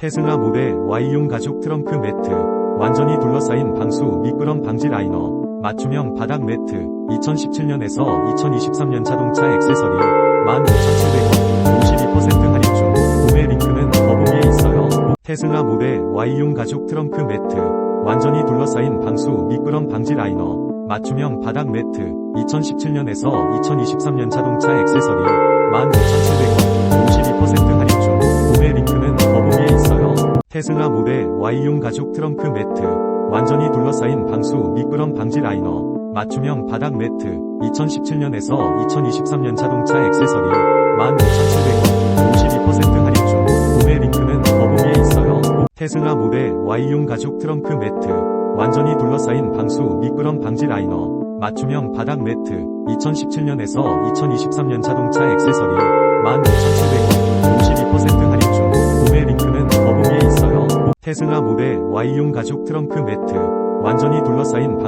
테슬라 모델 Y용 가죽 트렁크 매트, 완전히 둘러싸인 방수 미끄럼 방지 라이너, 맞춤형 바닥 매트, 2017년에서 2023년 자동차 액세서리, 15,700원, 52% 할인 중, 구매 링크는 더보기에 있어요. 테슬라 모델 Y용 가죽 트렁크 매트, 완전히 둘러싸인 방수 미끄럼 방지 라이너, 맞춤형 바닥 매트, 2017년에서 2023년 자동차 액세서리, 15,700원, 테슬라 모델 Y용 가죽 트렁크 매트, 완전히 둘러싸인 방수 미끄럼 방지 라이너, 맞춤형 바닥 매트, 2017년에서 2023년 자동차 액세서리, 15,700원, 52% 할인 중, 구매 링크는 더보기에 있어요. 테슬라 모델 Y용 가죽 트렁크 매트, 완전히 둘러싸인 방수 미끄럼 방지 라이너, 맞춤형 바닥 매트, 2017년에서 2023년 자동차 액세서리, 15,700원, 테슬라 모델 Y용 가죽 트렁크 매트, 완전히 둘러싸인 방